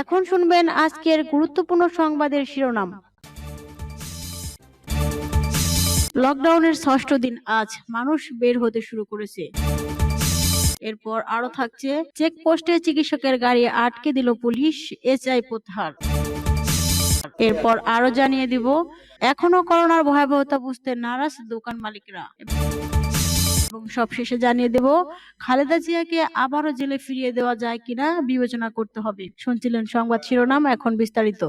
এখন শুনবেন আজকের গুরুত্বপূর্ণ সংবাদের শিরোনাম। লকডাউনের ষষ্ঠ দিন আজ মানুষ বের হতে শুরু করেছে। এরপর আরও থাকছে, চেকপোস্টে চিকিৎসকের গাড়ি আটকে দিল পুলিশ, এসআই প্রত্যাহার। এরপর আরও জানিয়ে দিব এখনও করোনার ভয়াবহতা বুঝতে নারাজ দোকান মালিকরা। এবং সবশেষে জানিয়ে দেব, খালেদা জিয়াকে আবারও জেলে ফিরিয়ে দেওয়া যায় কিনা বিবেচনা করতে হবে। শুনছিলেন সংবাদ শিরোনাম, এখন বিস্তারিত।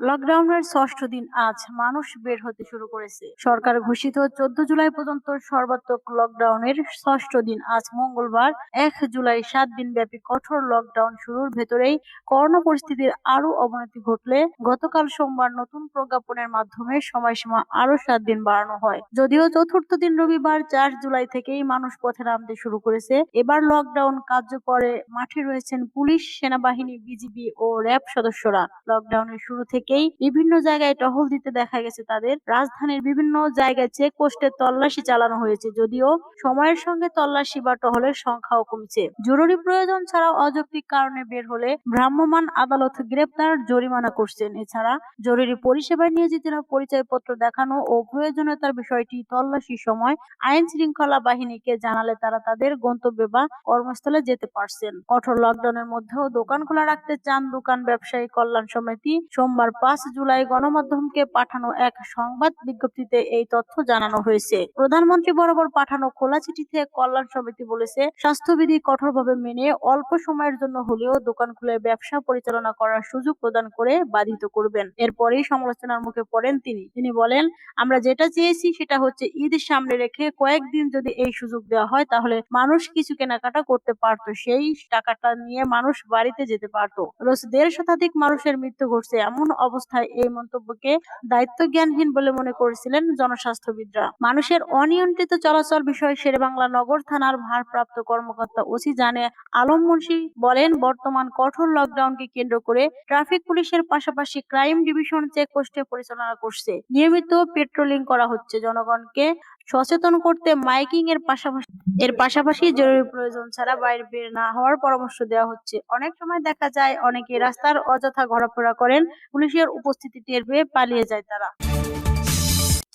লকডাউনের ষষ্ঠ দিন আজ মানুষ বের হতে শুরু করেছে। সরকার ঘোষিত চোদ্দ জুলাই পর্যন্ত সর্বাত্মক লকডাউনের ষষ্ঠ দিন আজ মঙ্গলবার, এক জুলাই সাত দিন ব্যাপী কঠোর লকডাউন শুরুর ভেতরেই করোনা পরিস্থিতির আরও অবনতি ঘটলে গতকাল সোমবার নতুন প্রজ্ঞাপনের মাধ্যমে সময়সীমা আরও সাত দিন বাড়ানো হয়। যদিও চতুর্থ দিন রবিবার চার জুলাই থেকেই মানুষ পথে নামতে শুরু করেছে, এবার লকডাউন কার্যকরে মাঠে রয়েছেন পুলিশ, সেনাবাহিনী, বিজিবি ও র্যাব সদস্যরা। লকডাউনের শুরু থেকেই বিভিন্ন জায়গায় টহল দিতে দেখা গেছে। তাদের রাজধানীর বিভিন্ন জায়গায় চেক পোস্টে তল্লাশি চালানো হয়েছে। যদিও সময়ের সঙ্গে তল্লাশি বা টহলের সংখ্যাও কমছে। জরুরি প্রয়োজন ছাড়া অযৌক্তিক কারণে বের হলে ভ্রাম্যমান আদালত গ্রেপ্তার জরিমানা করছেন। এছাড়া জরুরি পরিষেবায় নিয়োজিতরা পরিচয়পত্র দেখানো ও প্রয়োজনীয়তার বিষয়টি তল্লাশির সময় আইন শৃঙ্খলা বাহিনীকে জানালে তারা তাদের গন্তব্যে বা কর্মস্থলে যেতে পারছেন। কঠোর লকডাউনের মধ্যেও দোকান খোলা রাখতে চান দোকান ব্যবসায়ী কল্যাণ সমিতি। সোমবার পাঁচ জুলাই গণমাধ্যমকে পাঠানো এক সংবাদ বিজ্ঞপ্তিতে এই তথ্য জানানো হয়েছে। প্রধানমন্ত্রী বরাবর পাঠানো খোলা চিঠিতে কল্যাণ সমিতি বলেছে, স্বাস্থ্যবিধি কঠোরভাবে মেনে অল্প সময়ের জন্য হলেও দোকান খুলে ব্যবসা পরিচালনা করার সুযোগ প্রদান করে বাধিত করবেন। এরপরেই সমালোচনার মুখে পড়েন তিনি। তিনি বলেন, আমরা যেটা চেয়েছি সেটা হচ্ছে ঈদ সামনে রেখে কয়েকদিন যদি এই সুযোগ দেওয়া হয়, তাহলে মানুষ কিছু কেনাকাটা করতে পারতো। সেই টাকাটা নিয়ে মানুষ বাড়িতে যেতে পারতো। রোজ দেড় শতাধিক মানুষের মৃত্যু ঘটছে এমন অবস্থায় এই মন্তব্যকে দায়িত্ব জ্ঞানহীন বলে মনে করেছিলেন জনস্বাস্থ্যবিদরা। মানুষের অনিয়ন্ত্রিত চলাচল বিষয়ে শেরেবাংলা নগর থানার ভারপ্রাপ্ত কর্মকর্তা ওসি জানে আলম মুন্সি বলেন, বর্তমান কঠোর লকডাউনকে কেন্দ্র করে ট্রাফিক পুলিশের পাশাপাশি ক্রাইম ডিভিশন চেকপোস্টে পরিচালনা করছে। নিয়মিত পেট্রোলিং করা হচ্ছে। জনগণকে সচেতন করতে মাইকিং এর পাশাপাশি এর পাশাপাশি জরুরি প্রয়োজন ছাড়া বাইরে বের না হওয়ার পরামর্শ দেওয়া হচ্ছে। অনেক সময় দেখা যায় অনেকে রাস্তার অযথা ঘোরাফেরা করেন, পুলিশের উপস্থিতি টের পেয়ে পালিয়ে যায় তারা।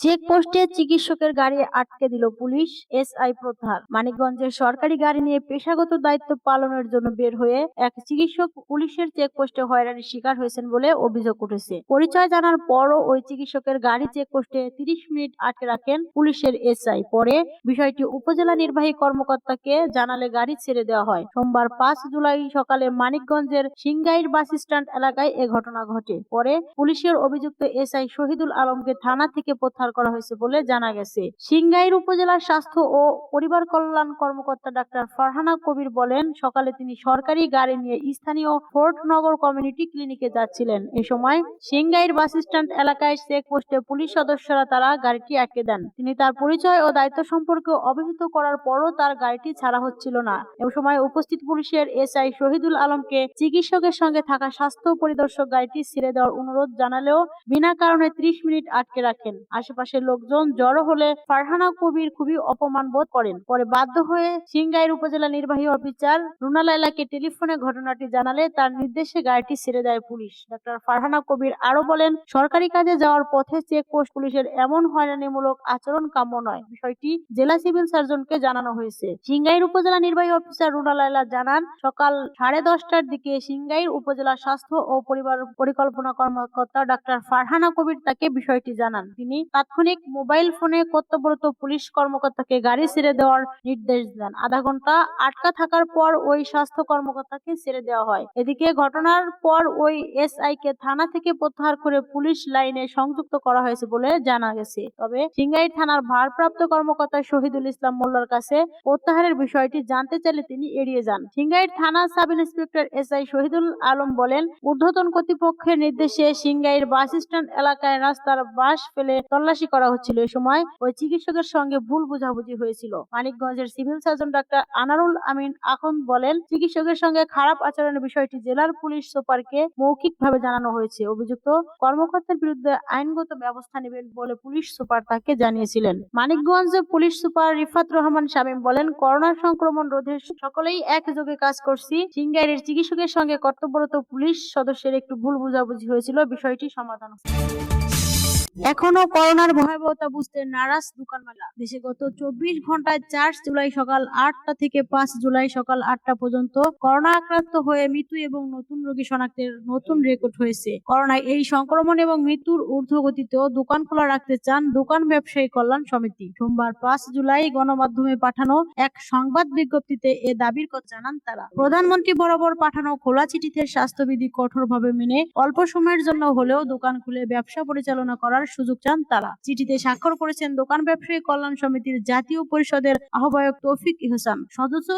চেকপোস্টে চিকিৎসকের গাড়ি আটকে দিল পুলিশ, এসআই প্রধান। মানিকগঞ্জের সরকারি গাড়ি নিয়ে পেশাগত দায়িত্ব পালনের জন্য বের হয়ে এক চিকিৎসক পুলিশের চেকপোস্টে হয়রানির শিকার হয়েছেন বলে অভিযোগ উঠেছে। পরিচয় জানার পরও ওই চিকিৎসকের গাড়ি চেকপোস্টে তিরিশ মিনিট আটকে রাখেন পুলিশের এসআই। পরে বিষয়টি উপজেলা নির্বাহী কর্মকর্তাকে জানালে গাড়ি ছেড়ে দেওয়া হয়। সোমবার পাঁচ জুলাই সকালে মানিকগঞ্জের সিংগাইর বাস স্ট্যান্ড এলাকায় এ ঘটনা ঘটে। পরে পুলিশের অভিযুক্ত এসআই শহীদুল আলমকে থানা থেকে প্রত্যাহার করা হয়েছে বলে জানা গেছে। সিংগাইর উপজেলার স্বাস্থ্য ও পরিবার কল্যাণ কর্মকর্তা ডাক্তার ফারহানা কবির বলেন, সকালে তিনি সরকারি গাড়ি নিয়ে স্থানীয় ফোর্টনগর কমিউনিটি ক্লিনিকে যাচ্ছিলেন। এ সময় সিংগাইর বাস স্ট্যান্ড এলাকায় চেক পোস্টে পুলিশ সদস্যরা তারা গাড়িটি আটকে দেন। তিনি তার পরিচয় ও দায়িত্ব সম্পর্কে অবহিত করার পরও তার গাড়িটি ছাড়া হচ্ছিল না। এ সময় উপস্থিত পুলিশের এসআই শহীদুল আলমকে চিকিৎসকের সঙ্গে থাকা স্বাস্থ্য পরিদর্শক গাড়িটি ছেড়ে দেওয়ার অনুরোধ জানালেও বিনা কারণে ত্রিশ মিনিট আটকে রাখেন। আশেপাশের লোকজন জড়ো হলে ফারহানা কবির খুবই অপমান বোধ করেন। পরে বাধ্য হয়ে সিংগাইর উপজেলা নির্বাহী অফিসার রুনা লাইলাকে টেলিফোনে ঘটনাটি জানালে তার নির্দেশে গাড়িটি ছেড়ে দেয় পুলিশ। ডাক্তার ফারহানা কবির আরও বলেন, সরকারি কাজে যাওয়ার পথে চেক পোস্ট পুলিশের এমন হয়রানিমূলক আচরণ কাম্য নয়। বিষয়টি জেলা সিভিল সার্জনকে জানানো হয়েছে। সিংগাইর উপজেলা নির্বাহী অফিসার রুনা লাইলা জানান, সকাল সাড়ে দশটার দিকে সিংগাইর উপজেলা স্বাস্থ্য ও পরিবার পরিকল্পনা কর্মকর্তা ডাক্তার ফারহানা কবির তাকে বিষয়টি জানান। তিনি তাৎক্ষণিক মোবাইল ফোনে কর্তব্যরত পুলিশ কর্মকর্তাকে গাড়ি ছেড়ে দেওয়ার নির্দেশ দেন। আধা ঘণ্টা আটকা থাকার পর ওই স্বাস্থ্য কর্মকর্তাকে ছেড়ে দেওয়া হয়। এদিকে ঘটনার পর ওই এসআই কে থানা থেকে প্রত্যাহার করে পুলিশ লাইনে সংযুক্ত করা হয়েছে বলে জানা গেছে। তবে সিংগাই থানার ভারপ্রাপ্ত কর্মকর্তা শহীদুল ইসলাম মোল্লার কাছে প্রত্যাহারের বিষয়টি জানতে চাইলে তিনি এড়িয়ে যান। সিংগাইর থানা sub inspector SI Shahidul Alam বলেন, ঊর্ধ্বতন কর্তৃপক্ষের নির্দেশে সিংগাইর বাস স্ট্যান্ড এলাকায় রাস্তার বাস ফেলে তল্লাশি তল্লাশি করা হচ্ছিল। এ সময় ওই চিকিৎসকের সঙ্গে ভুল বোঝাবুঝি হয়েছিল। মানিকগঞ্জের civil surgeon doctor Anarul Amin Akhon বলেন, চিকিৎসকের সঙ্গে খারাপ আচরণের বিষয়টি জেলার পুলিশ সুপারকে মৌখিকভাবে জানানো হয়েছে। অভিযুক্ত কর্মকর্তার বিরুদ্ধে আইনগত ব্যবস্থা নেবেন বলে পুলিশ সুপার তাকে জানিয়েছিলেন। মানিকগঞ্জ পুলিশ সুপার রিফাত রহমান শামীম বলেন, করোনা সংক্রমণ রোধে সকলেই একযোগে কাজ করছি। সিঙ্গাইরের চিকিৎসকের সঙ্গে কর্তব্যরত পুলিশ সদস্যের একটু ভুল বোঝাবুঝি হয়েছিল, বিষয়টি সমাধান। এখনও করোনার ভয়াবহতা বুঝতে নারাজ দোকানমালা দেশে গত চব্বিশ ঘন্টায় চার জুলাই সকাল আটটা থেকে পাঁচ জুলাই সকাল আটটা পর্যন্ত করোনা আক্রান্ত হয়ে মৃত্যু এবং নতুন রোগী শনাক্তের নতুন রেকর্ড হয়েছে। করোনায় এই সংক্রমণ এবং মৃত্যুর ঊর্ধ্বগতিতেও দোকান খোলা রাখতে চান দোকান ব্যবসায়ী কল্যাণ সমিতি। সোমবার পাঁচ জুলাই গণমাধ্যমে পাঠানো এক সংবাদ বিজ্ঞপ্তিতে এ দাবির কথা জানান তারা। প্রধানমন্ত্রী বরাবর পাঠানো খোলা চিঠিতে স্বাস্থ্যবিধি কঠোরভাবে মেনে অল্প সময়ের জন্য হলেও দোকান খুলে ব্যবসা পরিচালনা করার সুযোগ চান তারা। চিঠিতে স্বাক্ষর করেছেন দোকান ব্যবসায়ী কল্যাণ সমিতির জাতীয় পরিষদের আহ্বায়ক তৌফিক ইহসান। সদস্য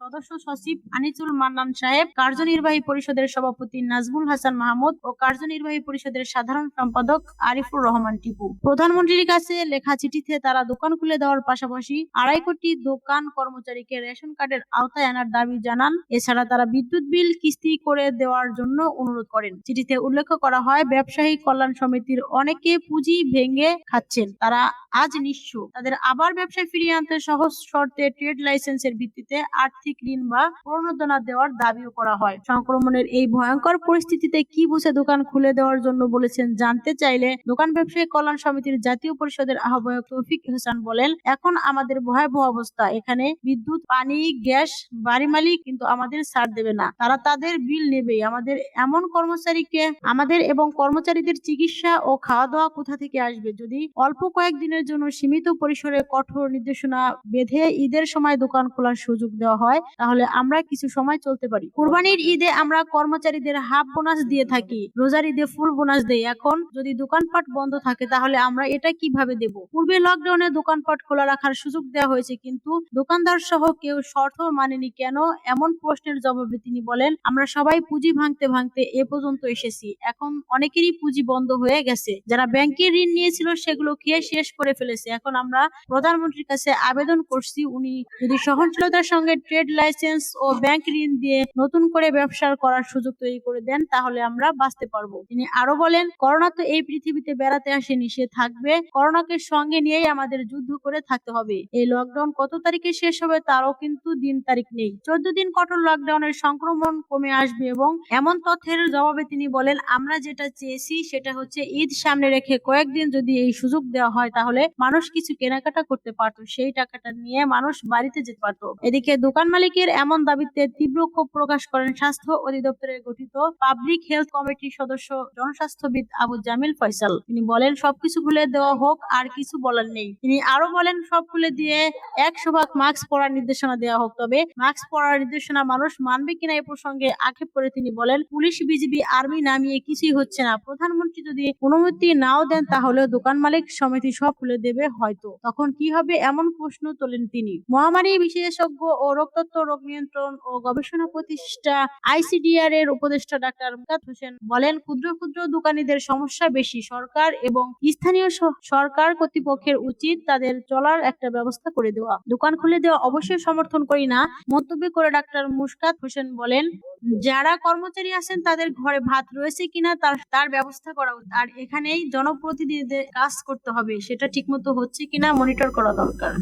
সদস্য সচিব আনিসুল মান্নান সাহেব, কার্যনির্বাহী পরিষদের সভাপতি নাজমুল হাসান মাহমুদ ও কার্যনির্বাহী পরিষদের সাধারণ সম্পাদক আরিফুর রহমান টিপু। প্রধানমন্ত্রীর কাছে লেখা চিঠিতে তারা দোকান খুলে দেওয়ার পাশাপাশি আড়াই কোটি দোকান কর্মচারীকে রেশন কার্ডের আওতায় আনার দাবি জানান। এছাড়া তারা বিদ্যুৎ বিল কিস্তি করে দেওয়ার জন্য অনুরোধ করেন। চিঠিতে উল্লেখ করা হয়, ব্যবসায়ী কল্যাণ সমিতির অনেকে পুঁজি ভেঙে খাচ্ছেন। তারা আজ নিঃস্ব। তাদের আবার ব্যবসায় ফিরিয়ে আনতে সহজ শর্তে ট্রেড লাইসেন্সের ভিত্তিতে আর্থিক ঋণ বা প্রণোদনা দেওয়ার দাবিও করা হয়। সংক্রমণের এই ভয়ঙ্কর পরিস্থিতিতে কি বুঝে দোকান খুলে দেওয়ার জন্য বলেছেন জানতে চাইলে দোকান ব্যবসায়ী কল্যাণ সমিতির জাতীয় পরিষদের আহ্বায়ক তৌফিক হোসেন বলেন, এখন আমাদের ভয়াবহ অবস্থা। এখানে বিদ্যুৎ, পানি, গ্যাস, বাড়ি মালিক কিন্তু আমাদের ছাড় দেবে না। তারা তাদের বিল নেবে আমাদের এমন কর্মচারীকে, আমাদের এবং কর্মচারীদের চিকিৎসা ও খাওয়া দাওয়া কোথা থেকে আসবে? যদি অল্প কয়েকদিনের জন্য সীমিত পরিসরে কঠোর নির্দেশনা বেঁধে ঈদের সময় দোকান খোলার সুযোগ দেওয়া হয়, তাহলে আমরা কিছু সময় চলতে পারি। কুরবানির ঈদে আমরা কর্মচারীদের হাফ বোনাস দিয়ে থাকি, রোজার ঈদে ফুল বোনাস দেই। এখন যদি দোকানপাট বন্ধ থাকে, তাহলে আমরা এটা কীভাবে দেব? পূর্বে লকডাউনে দোকানপাট খোলা রাখার সুযোগ দেওয়া হয়েছে, কিন্তু দোকানদার সহ কেউ শর্ত মানেনি কেন? এমন প্রশ্নের জবাবে তিনি বলেন, আমরা সবাই পুঁজি ভাঙতে ভাঙতে এ পর্যন্ত এসেছি। এখন অনেকেরই পুঁজি বন্ধ হয়ে গেছে। যারা ব্যাংকের ঋণ নিয়েছিল, সেগুলো খেয়ে শেষ করে ফেলেছে? এখন আমরা প্রধানমন্ত্রীর কাছে আবেদন করছি, উনি যদি সহনশীলতার সঙ্গে ট্রেড লাইসেন্স ও ব্যাংক ঋণ দিয়ে নতুন করে ব্যবসা করার সুযোগ তৈরি করে দেন, তাহলে আমরা বাঁচতে পারব। তিনি আরও বলেন, করোনা তো এই পৃথিবীতে বেড়াতে আসেনি, সে থাকবে। করোনাকে সঙ্গে নিয়েই আমাদের যুদ্ধ করে থাকতে হবে। এই লকডাউন কত তারিখে শেষ হবে তারও কিন্তু দিন তারিখ নেই। চোদ্দ দিন কঠোর লকডাউনের সংক্রমণ কমে আসবে এবং এমন তথ্যের জবাবে তিনি বলেন, আমরা যেটা চেয়েছি সেটা হচ্ছে ঈদ সামনে রেখে কয়েকদিন যদি এই সুযোগ দেওয়া হয়, তাহলে মানুষ কিছু কেনাকাটা করতে পারতো। সেই টাকাটা নিয়ে মানুষ বাড়িতে যেতে পারতো। এদিকে দোকান মালিকের এমন দাবিতে তীব্র ক্ষোভ প্রকাশ করেন স্বাস্থ্য অধিদপ্তরের গঠিত পাবলিক হেলথ কমিটির সদস্য জনস্বাস্থ্যবিদ আবু জামিল ফয়সাল। তিনি বলেন, সবকিছু খুলে দেওয়া হোক, আর কিছু বলার নেই। তিনি আরও বলেন, সব খুলে দিয়ে একশো ভাগ মাস্ক পরার নির্দেশনা দেওয়া হোক। তবে মাস্ক পরার নির্দেশনা মানুষ মানবে কিনা এ প্রসঙ্গে আক্ষেপ করে তিনি বলেন, পুলিশ, বিজিবি, আর্মি নামিয়ে কিছুই হচ্ছে না। প্রধানমন্ত্রী যদি অনুমতি নাও দেন, তাহলে দোকান মালিক সমিতি সব খুলে দেবে হয়তো। তখন কি হবে এমন প্রশ্ন তোলেন তিনি। মহামারী বিশেষজ্ঞ ও রোগতত্ত্ব রোগ নিয়ন্ত্রণ ও গবেষণা প্রতিষ্ঠা আইসিডিআর এর উপদেষ্টা ডাক্তার মুকাত হোসেন বলেন, ক্ষুদ্র ক্ষুদ্র দোকানীদের সমস্যা বেশি সরকার এবং স্থানীয় সরকার কর্তৃপক্ষের উচিত তাদের চলার একটা ব্যবস্থা করে দেওয়া। দোকান খুলে দেওয়া অবশ্যই সমর্থন করি না, মন্তব্য করে ডাক্তার মুশকাত হোসেন বলেন, যারা কর্মচারী আছেন তাদের ঘরে ভাত রয়েছে কিনা তার তার ব্যবস্থা করা আর এখানেই জনপ্রতিনিধিদের কাজ করতে হবে সেটা ঠিকমতো হচ্ছে কিনা মনিটর করা দরকার।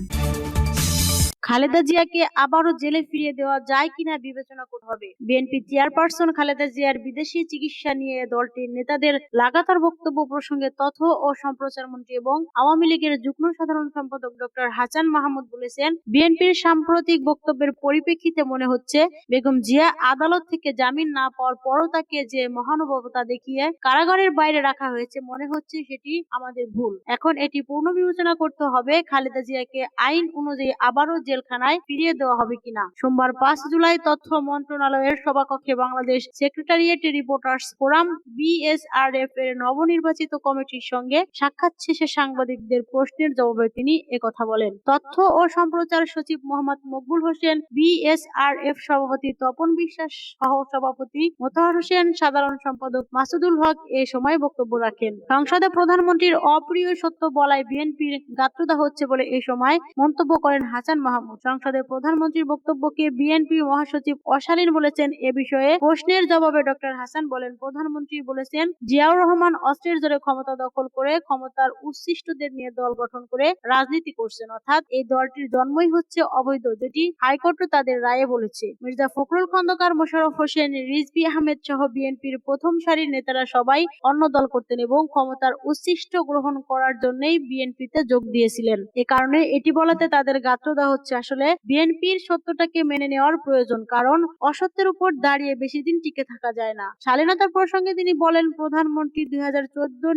খালেদা জিয়াকে আবারও জেলে ফিরিয়ে দেওয়া যায় কিনা বিবেচনা করতে হবে। বিএনপি চেয়ারপারসন খালেদা জিয়ার বিদেশি চিকিৎসা নিয়ে দলটির নেতাদের লাগাতার বক্তব্য প্রসঙ্গে তথ্য ও সম্প্রচার মন্ত্রী এবং আওয়ামী লীগের যুগ্ম সাধারণ সম্পাদক ডক্টর হাসান মাহমুদ বলেছেন, বিএনপির সাম্প্রতিক বক্তব্যের পরিপ্রেক্ষিতে মনে হচ্ছে বেগম জিয়া আদালত থেকে জামিন না পাওয়ার পরও তাকে যে মহানুভবতা দেখিয়ে কারাগারের বাইরে রাখা হয়েছে মনে হচ্ছে সেটি আমাদের ভুল। এখন এটি পুনর্বিবেচনা করতে হবে, খালেদা জিয়াকে আইন অনুযায়ী আবারও জেল জেলখানায় ফিরিয়ে দেওয়া হবে কিনা? সোমবার পাঁচ জুলাই তথ্য মন্ত্রণালয়ের সভাকক্ষে Bangladesh secretariat reporters forum BSRF এর নবনির্বাচিত কমিটির সঙ্গে সাক্ষাৎ শেষে সাংবাদিকদের প্রশ্নের জবাবে তিনি একথা বলেন। তথ্য ও সম্প্রচার সচিব মোহাম্মদ মকবুল হোসেন, বিএসআরএফ সভাপতি তপন বিশ্বাস সহ সভাপতি মোতাহার হোসেন, সাধারণ সম্পাদক মাসুদুল হক এ সময় বক্তব্য রাখেন। সংসদে প্রধানমন্ত্রীর অপ্রিয় সত্য বলায় বিএনপির গাত্রদাহ হচ্ছে বলে এ সময় মন্তব্য করেন হাসান মাহমুদ। সংসদে প্রধানমন্ত্রীর বক্তব্যকে বিএনপি মহাসচিব অশালীন বলেছেন। এ বিষয়ে প্রশ্নের জবাবে ডক্টর হাসান বলেন, প্রধানমন্ত্রী বলেছেন, জিয়াউর রহমান অস্ত্রের জোরে ক্ষমতা দখল করে ক্ষমতার উচ্ছিষ্টদের নিয়ে দল গঠন করে রাজনীতি করছেন। অর্থাৎ এই দলটির জন্মই হচ্ছে অবৈধ, যেটি হাইকোর্টও তাদের রায়ে বলেছে। মির্জা ফখরুল, খন্দকার মোশারফ হোসেন, রিজভি আহমেদ সহ বিএনপির প্রথম সারির নেতারা সবাই অন্য দল করতেন এবং ক্ষমতার উচ্ছিষ্ট গ্রহণ করার জন্যই বিএনপিতে যোগ দিয়েছিলেন। এ কারণে এটি বলাতে তাদের গাত্রদাহ হচ্ছে আসলে বিএনপির সত্যটাকে মেনে নেওয়ার প্রয়োজন। কারণ অসত্যের উপর দাঁড়িয়ে বেশি দিন টিকে থাকা যায় না। শালীনতার প্রসঙ্গে তিনি বলেন, প্রধানমন্ত্রী দুই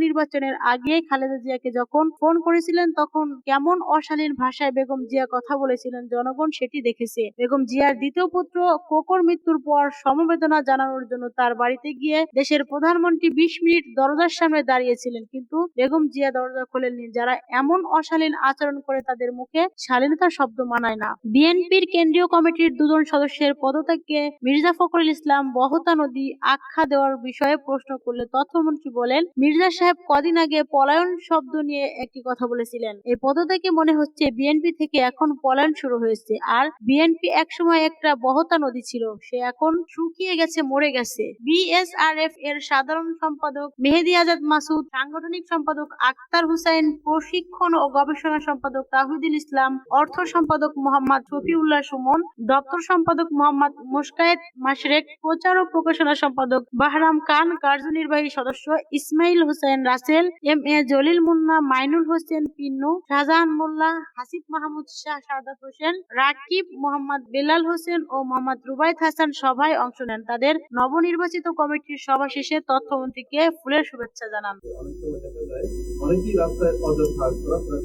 নির্বাচনের আগে খালেদা জিয়াকে যখন ফোন করেছিলেন, তখন কেমন অশালীন ভাষায় বেগম জিয়া কথা বলেছিলেন জনগণ সেটি দেখেছে। বেগম জিয়ার দ্বিতীয় পুত্র কোকর মৃত্যুর পর সমবেদনা জানানোর জন্য তার বাড়িতে গিয়ে দেশের প্রধানমন্ত্রী বিশ মিনিট দরজার সামনে দাঁড়িয়েছিলেন। কিন্তু বেগম জিয়া দরজা খোলেননি। যারা এমন অশালীন আচরণ করে তাদের মুখে শালীনতা শব্দ মানায় না। বিএনপির কেন্দ্রীয় কমিটির দুজন সদস্যের পদত্যাগকে মির্জা ফখরুল ইসলাম বহতা নদী আখ্যা দেওয়ার বিষয়ে প্রশ্ন করলে তথ্যমন্ত্রী বলেন, মির্জা সাহেব কদিন আগে পলায়ন শব্দ নিয়ে একটি কথা বলেছিলেন। এই পদত্যাগে মনে হচ্ছে বিএনপি থেকে এখন পলায়ন শুরু হয়েছে। আর বিএনপি একসময় একটা বহতা নদী ছিল। সে এখন শুকিয়ে গেছে, মরে গেছে। বিএসআরএফ এর সাধারণ সম্পাদক মেহেদি আজাদ মাসুদ, সাংগঠনিক সম্পাদক আক্তার হুসাইন, প্রশিক্ষণ ও গবেষণা সম্পাদক তাহিদুল ইসলাম, অর্থ সম্পাদক মোহাম্মদ শফিউল্লাহ সুমন, দপ্তর সম্পাদক মোহাম্মদ মুশকায়েত মাশরেক, প্রচার ও প্রকাশনা সম্পাদক বাহরাম খান, কার্যনির্বাহী সদস্য ইসমাইল হোসেন রাসেল এম এ জলিল মুন্না, মাইনুল হোসেন পিন্নু শাহজাহান মোল্লা হাসিব মাহমুদ শাহ সাদাত হোসেন, রাকিব মোহাম্মদ বেলাল হোসেন ও মোহাম্মদ রুবাইত হাসান সভায় অংশ নেন। তাদের নবনির্বাচিত কমিটির সভা শেষে তথ্যমন্ত্রীকে ফুলের শুভেচ্ছা জানান। অনেকেই রাস্তায় অযথা ঘোরাফেরা করে